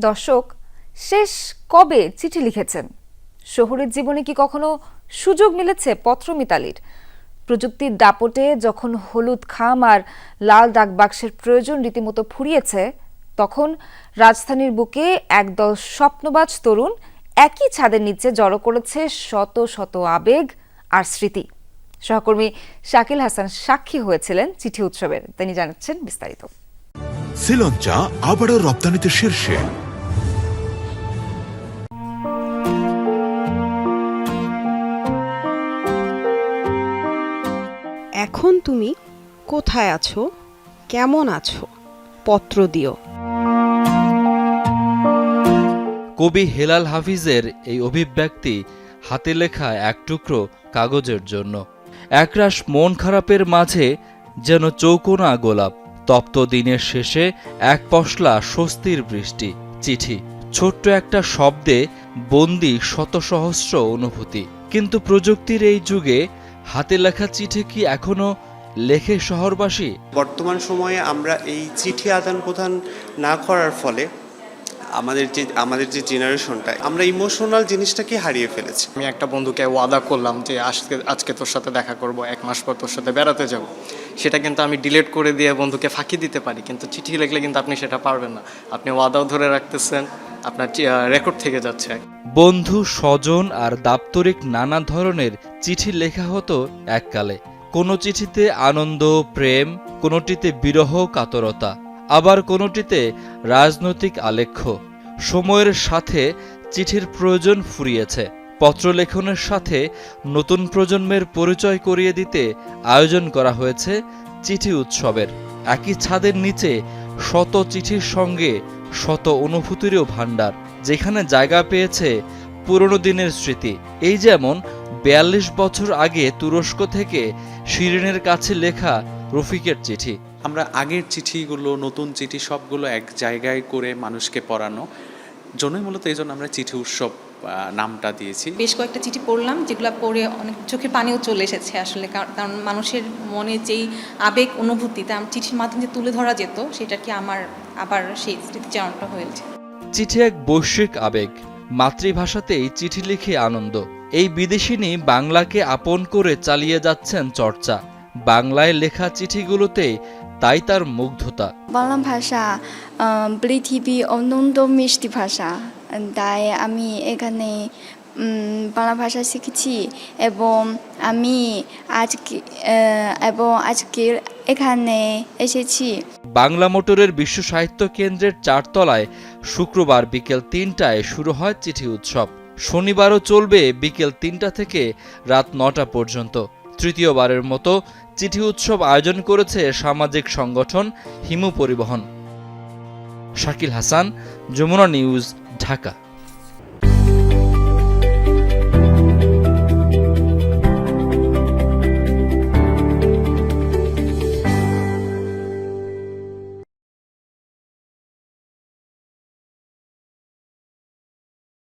দর্শক, শেষ কবে চিঠি লিখেছেন? শহুরের জীবনে কি কখনো সুযোগ মিলেছে পত্র মিতালির? প্রযুক্তির দাপটে যখন হলুদ খাম আর লাল ডাক বাক্সের প্রয়োজন রীতিমতো ফুরিয়েছে, তখন রাজধানীর বুকে একদল স্বপ্নবাজ তরুণ একই ছাদের নিচে জড়ো করেছে শত শত আবেগ আর স্মৃতি। সহকর্মী শাকিল হাসান সাক্ষী হয়েছিলেন চিঠি উৎসবের। তিনি জানাচ্ছেন বিস্তারিত। শ্রীলঞ্চা আবারও রপ্তানিতে শীর্ষে। এখন তুমি কোথায় আছো? কেমন আছো? পত্র দিও। কবি হেলাল হাফিজের এই অভিব্যক্তি হাতে লেখা এক টুকরো কাগজের জন্য। একরাশ মন খারাপের মাঝে যেন চৌকোনা গোলাপ, তপ্ত দিনের শেষে এক পশলা স্বস্তির বৃষ্টি, চিঠি, ছোট্ট একটা শব্দে বন্দি শত সহস্র অনুভূতি। কিন্তু প্রযুক্তির এই যুগে হাতে লেখা চিঠি কি এখনও লেখে শহরবাসী? বর্তমান সময়ে আমরা এই চিঠি আদান প্রদান না করার ফলে আমাদের যে আমাদের যে জেনারেশনটা আমরা ইমোশনাল জিনিসটাকে হারিয়ে ফেলেছি। আমি একটা বন্ধুকে ওয়াদা করলাম যে আজকে আজকে তোর সাথে দেখা করব এক মাস পর তোর সাথে বেড়াতে যাব। সেটা কিন্তু আমি ডিলিট করে দিয়ে বন্ধুকে ফাঁকি দিতে পারি, কিন্তু চিঠি লিখলে কিন্তু আপনি সেটা পারবেন না। আপনি ওয়াদাও ধরে রাখতেছেন, আপনার রেকর্ড থেকে যাচ্ছে বন্ধু, স্বজন আর দাপ্তরিক নানা ধরনের চিঠি লেখা হতো এককালে। কোনো চিঠিতে আনন্দ, প্রেম, কোনোটিতে বিরহ, কাতরতা। আবার কোনোটিতে রাজনৈতিক আলেখ্য। সময়ের সাথে চিঠির প্রয়োজন ফুরিয়েছে। পত্রলেখনের সাথে নতুন প্রজন্মের পরিচয় করিয়ে দিতে আয়োজন করা হয়েছে চিঠি উৎসবের। একই ছাদের নিচে শত চিঠির সঙ্গে শত অনুভূতিরও ভাণ্ডার, যেখানে জায়গা পেয়েছে পুরনো দিনের স্মৃতি। এই যেমন বিয়াল্লিশ বছর আগে তুরস্ক থেকে শিরিনের কাছে লেখা রফিকের চিঠি। আমরা আগের চিঠিগুলো, নতুন চিঠি সবগুলো এক জায়গায় করে মানুষকে পড়ানো। জন্যই মূলত এই জন্য আমরা চিঠি উৎসব নামটা দিয়েছি। বেশ কয়েকটা চিঠি পড়লাম যেগুলো পড়ে অনেক চোখের পানিও চলে এসেছে আসলে কার- কারণ মানুষের মনে যেই আবেগ অনুভূতি তা চিঠির মাধ্যমে যে তুলে ধরা যেত সেটা কি আমার আবার সেই স্মৃতিচারণটা হয়েছে চিঠি এক বৈশ্বিক আবেগ। মাতৃভাষাতেই চিঠি লিখে আনন্দ। এই বিদেশিনী বাংলাকে আপন করে চালিয়ে যাচ্ছেন চর্চা। বাংলায় লেখা চিঠিগুলোতে তাই তার মুগ্ধতা। বাংলা ভাষা পৃথিবী অনন্ত মিষ্টি ভাষা। তাই আমি এখানে বাংলা ভাষা শিখেছি এবং আমি আজকে এবং আজকে এখানে এসেছি। বাংলা মোটরের বিশ্ব সাহিত্য কেন্দ্রের চারতলায় শুক্রবার বিকেল তিনটায় শুরু হয় চিঠি উৎসব। শনিবারও চলবে বিকেল তিনটা থেকে রাত নটা পর্যন্ত। তৃতীয়বারের মতো চিঠি উৎসব আয়োজন করেছে সামাজিক সংগঠন হিমু পরিবহন। শাকিল হাসান যমুনা নিউজ ঢাকা।